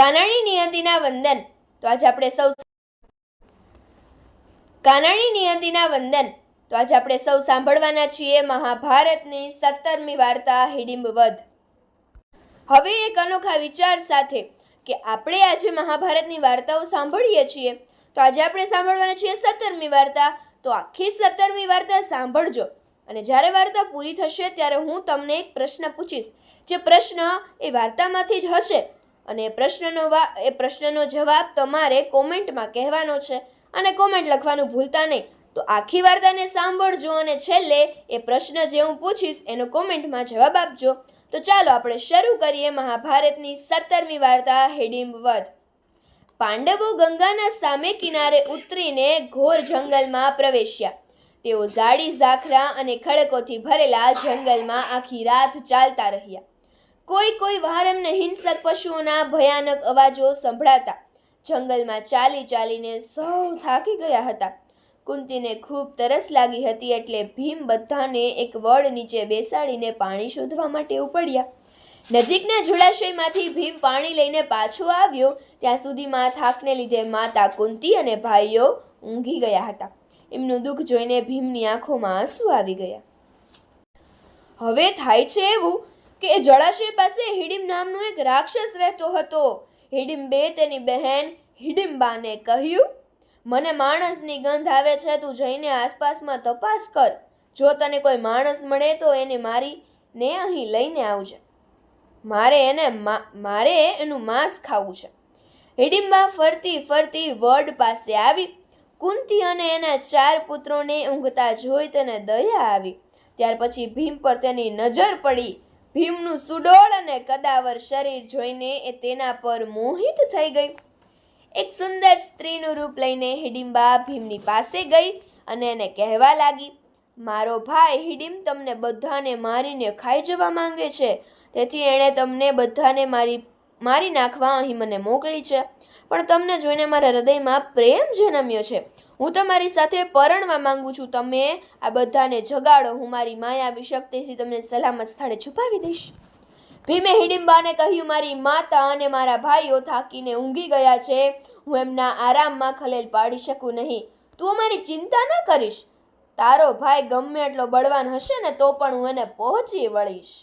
કાનાણી નિયતિના વંદન. તો આજે આપણે સૌ કાનાણી નિયતિના વંદન. તો આજે આપણે સૌ સાંભળવાના છીએ મહાભારતની સત્તરમી વાર્તા, હિડિંબ વધ. હવે એક અનોખા વિચાર સાથે કે આપણે આજે મહાભારતની વાર્તાઓ સાંભળીએ છીએ. તો આજે આપણે સાંભળવાના છીએ સત્તરમી વાર્તા. તો આખી સત્તરમી વાર્તા સાંભળજો. અને જ્યારે વાર્તા પૂરી થશે ત્યારે હું તમને એક પ્રશ્ન પૂછીશ. જે પ્રશ્ન એ વાર્તામાંથી જ હશે. અને એ પ્રશ્નનો એ પ્રશ્નનો જવાબ તમારે કોમેન્ટમાં કહેવાનો છે અને કોમેન્ટ લખવાનું ભૂલતા નહીં. તો આખી વાર્તાને સાંભળજો અને છેલ્લે એ પ્રશ્ન જે હું પૂછીશ એનો કોમેન્ટમાં જવાબ આપજો. તો ચાલો આપણે શરૂ કરીએ મહાભારતની સત્તરમી વાર્તા, હિડિંબ વધ પાંડવો ગંગાના સામે કિનારે ઉતરીને ઘોર જંગલમાં પ્રવેશ્યા. તેઓ ઝાડી, ઝાખરા અને ખડકોથી ભરેલા જંગલમાં આખી રાત ચાલતા રહ્યા. કોઈ કોઈ વાર એમને હિંસક પશુઓના ભયાનક અવાજો સંભળાતા જંગલમાં ચાલી ચાલીને સૌ થાકી ગયા હતા. કુંતીને ખૂબ તરસ લાગી હતી એટલે ભીમ બધાને એક વડ નીચે બેસાડીને પાણી શોધવા માટે ઉપડ્યા. નજીકના જળાશયમાંથી ભીમ પાણી લઈને પાછો આવ્યો. ત્યાં સુધીમાં થાકને લીધે માતા કુંતી અને ભાઈઓ ઊંઘી ગયા હતા. એમનું દુઃખ જોઈને ભીમની આંખોમાં આંસુ આવી ગયા. હવે થાય છે એવું? કે એ જળાશય પાસે હિડિમ નામનો એક રાક્ષસ રહેતો હતો. હિડિમ્બે તેની બહેન હિડિમ્બાને કહ્યું, મને માણસની ગંધ આવે છે, તું જઈને આસપાસમાં તપાસ કર. જો તને કોઈ માણસ મળે તો એને મારી ને અહીં લઈને આવજે. મારે એને મારે એનું માંસ ખાવું છે. હિડિમ્બા ફરતી ફરતી વડ પાસે આવી. કુંતી અને એના ચાર પુત્રોને ઊંઘતા જોઈ તેને દયા આવી. ત્યાર પછી ભીમ પર તેની નજર પડી. ભીમનું સુડોળ અને કદાવર શરીર જોઈને એ તેના પર મોહિત થઈ ગઈ. એક સુંદર સ્ત્રીનું રૂપ લઈને હિડિંબા ભીમની પાસે ગઈ અને એને કહેવા લાગી, મારો ભાઈ હિડિમ તમને બધાને મારીને ખાઈ જવા માંગે છે. તેથી એણે તમને બધાને મારી મારી નાખવા અહીં મને મોકલી છે. પણ તમને જોઈને મારા હૃદયમાં પ્રેમ જન્મ્યો છે. હું તમારી સાથે પરણવા માંગુ છું. તમે આ બધાને જગાડો. હું મારી માયાવી શક્તિથી તમને સલામત સ્થળે છુપાવી દઈશ. ભીમે હિડિમ્બાને કહ્યું, મારી માતા અને મારા ભાઈઓ થાકીને ઊંઘી ગયા છે. હું એમના આરામમાં ખલેલ પાડી શકું નહીં. તું અમારી ચિંતા ન કરીશ. તારો ભાઈ ગમે એટલો બળવાન હશે ને, તો પણ હું એને પહોંચી વળીશ.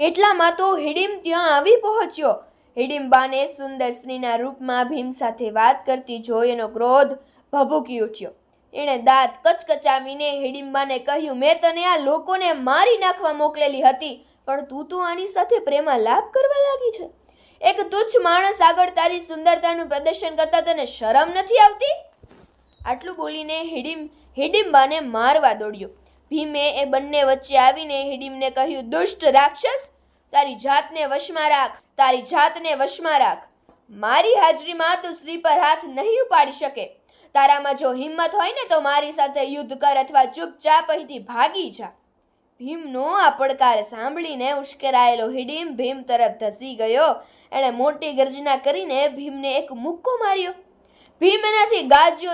એટલામાં તો હિડિમ ત્યાં આવી પહોંચ્યો. હિડિમ્બાને સુંદર સ્ત્રીના રૂપમાં ભીમ સાથે વાત કરતી જોઈ એનો ક્રોધ ભભૂકી ઉઠ્યો. એણે દાંત કચકચાવીને હિડિમ્બાને કહ્યું, મેં તને આ લોકોને મારી નાખવા મોકલેલી હતી, પણ તું તો આની સાથે પ્રેમા લાભ કરવા લાગી છે. એક તુચ્છ માણસ આગળ તારી સુંદરતાનું પ્રદર્શન કરતા તને શરમ નથી આવતી? આટલું બોલીને હિડિમ હિડિમ્બાને મારવા દોડ્યો. ભીમે એ બંને વચ્ચે આવીને હિડિમને કહ્યું, દુષ્ટ રાક્ષસ, તારી જાતને વશમાં રાખ. તારી જાતને વશમાં રાખ. મારી હાજરીમાં તું સ્ત્રી પર હાથ નહીં ઉપાડી શકે. તારામાં જો હિંમત હોય ને તો મારી સાથે યુદ્ધ કર અથવા ચૂપચાપ અહીંથી ભાગી જા. ભીમનો આ પડકાર સાંભળીને ઉશ્કેરાયેલો હિડિમ ભીમ તરફ ધસી ગયો. એણે મોટી ગર્જના કરીને ભીમને એક મુક્કો માર્યો. ભીમ એનાથી ગાજ્યો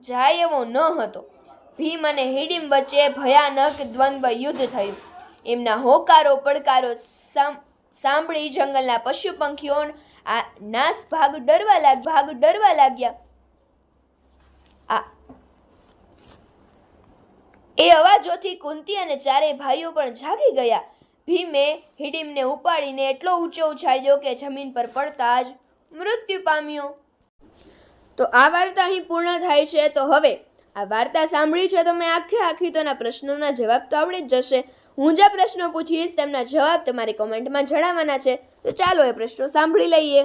જાય એવો ન હતો. ભીમ અને હિડિમ વચ્ચે ભયાનક દ્વંદ્વ યુદ્ધ થયું. એમના હોકારો, પડકારો સામ- સાંભળી જંગલના પશુ પંખીઓ આ નાસ ભાગ ડરવા લાગ, ભાગ ડરવા લાગ્યા. આ એ અવાજોથી કુંતી અને ચારેય ભાઈઓ પણ જાગી ગયા. ભીમે હિડીમને ઉપાડીને એટલો ઊંચો ઉછાળ્યો કે જમીન પર પડતા જ મૃત્યુ પામ્યો. તો આ વાર્તા અહીં પૂર્ણ થાય છે. તો હવે આ વાર્તા સાંભળી છે. તમે આખે આખી તોના પ્રશ્નોના જવાબ તો આવડી જ જશે. હું જે પ્રશ્નો પૂછીશ તેમના જવાબ તમારી કોમેન્ટમાં જણાવવાના છે. તો ચાલો એ પ્રશ્નો સાંભળી લઈએ.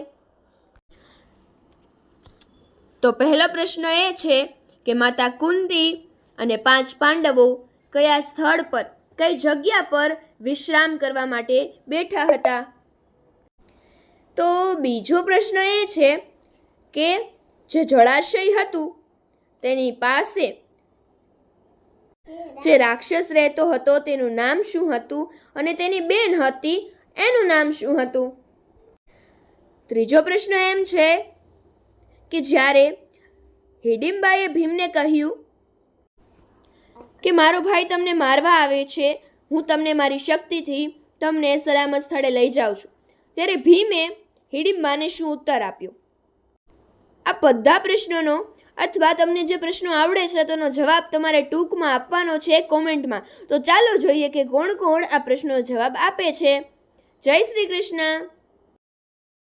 તો પહેલો પ્રશ્ન એ છે કે માતા કુંતી અને પાંચ પાંડવો કયા સ્થળ પર, કઈ જગ્યા પર વિશ્રામ કરવા માટે બેઠા હતા? તો બીજો પ્રશ્ન એ છે કે જે જળાશય હતું તેની પાસે જે રાક્ષસ રહેતો હતો તેનું નામ શું હતું અને તેની બેન હતી, એનું નામ શું હતું? ત્રીજો પ્રશ્ન એમ છે કે જ્યારે હિડિમ્બાએ ભીમને કહ્યું કે મારો ભાઈ તમને મારવા આવે છે, હું તમને મારી શક્તિથી તમને સલામત સ્થળે લઈ જાઉં છું. ત્યારે ભીમે હિડિમ્બાને શું ઉત્તર આપ્યો? આ બધા પ્રશ્નોનો અથવા તમને જે પ્રશ્નો આવડે છે, તેનો જવાબ તમારે ટૂંકમાં આપવાનો છે કોમેન્ટમાં. તો ચાલો જોઈએ કે કોણ કોણ આ પ્રશ્નનો જવાબ આપે છે. જય શ્રી કૃષ્ણ.